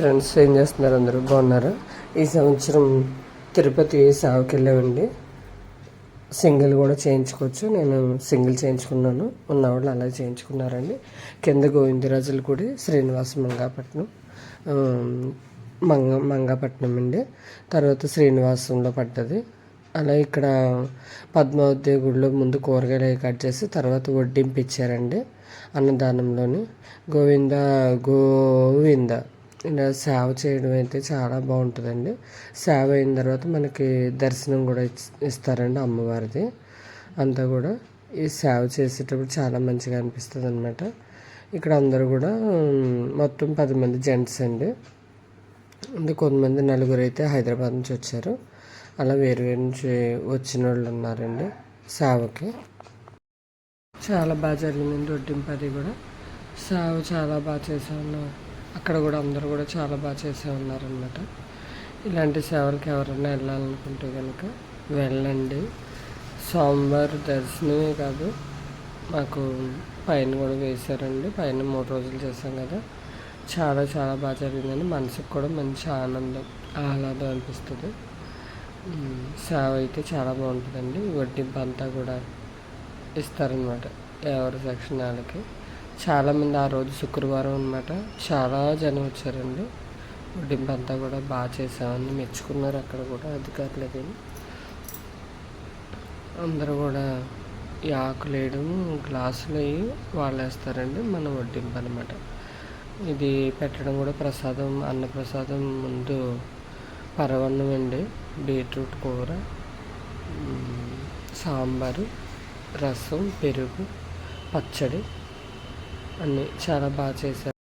Friends ఏం చేస్తున్నారు? అందరూ బాగున్నారు? ఈ సంవత్సరం తిరుపతి సాగుకి వెళ్ళామండి. సింగిల్ కూడా చేయించుకోవచ్చు. నేను సింగిల్ చేయించుకున్నాను. ఉన్న వాళ్ళు అలా చేయించుకున్నారండి. కింద గోవిందరాజుల గుడి శ్రీనివాస మంగాపట్నం మంగ మంగాపట్నం అండి. తర్వాత శ్రీనివాసంలో పడ్డది. అలా ఇక్కడ పద్మావతి గుడిలో ముందు కూరగాయలు అవి కట్ చేసి తర్వాత వడ్డింపు ఇచ్చారండి అన్నదానంలోని. గోవింద గోవింద. ఇలా సేవ చేయడం అయితే చాలా బాగుంటుందండి. సేవ అయిన తర్వాత మనకి దర్శనం కూడా ఇస్తారండి అమ్మవారిది. అంతా కూడా ఈ సేవ చేసేటప్పుడు చాలా మంచిగా అనిపిస్తుంది అనమాట ఇక్కడ అందరూ కూడా మొత్తం పది మంది జెంట్స్ అండి. అంటే కొంతమంది నలుగురు అయితే హైదరాబాద్ నుంచి వచ్చారు. అలా వేరు వేరు నుంచి వచ్చిన వాళ్ళు ఉన్నారండి సేవకి. చాలా బాగా జరిగిందండి వడ్డింపు అది కూడా. సేవ చాలా బాగా చేశాను. అక్కడ కూడా అందరూ కూడా చాలా బాగా చేసే ఉన్నారనమాట ఇలాంటి సేవలకు ఎవరైనా వెళ్ళాలనుకుంటే కనుక వెళ్ళండి. సోమవారం దర్శనమే కాదు మాకు పైన కూడా వేశారండి. పైన మూడు రోజులు చేసాం కదా. చాలా చాలా బాగా జరిగిందండి మనసుకు కూడా మంచి ఆనందం ఆహ్లాదం అనిపిస్తుంది. సేవ అయితే చాలా బాగుంటుందండి. వడ్డింపు అంతా కూడా ఇస్తారనమాట ఎవరి సెక్షన్ వాళ్ళకి చాలామంది ఆ రోజు శుక్రవారం అనమాట చాలా జనం వచ్చారండి. వడ్డింపు అంతా కూడా బాగా చేసామని మెచ్చుకున్నారు అక్కడ కూడా అధికారులు అది అందరూ కూడా ఈ ఆకులు వేయడం గ్లాసులు అవి వాళ్ళు వేస్తారండి మన వడ్డింపు అనమాట ఇది పెట్టడం కూడా ప్రసాదం అన్నప్రసాదం ముందు పరవన్నం అండి. బీట్రూట్ కూర సాంబారు రసం పెరుగు పచ్చడి. అన్నీ చాలా బాగా చేశారు.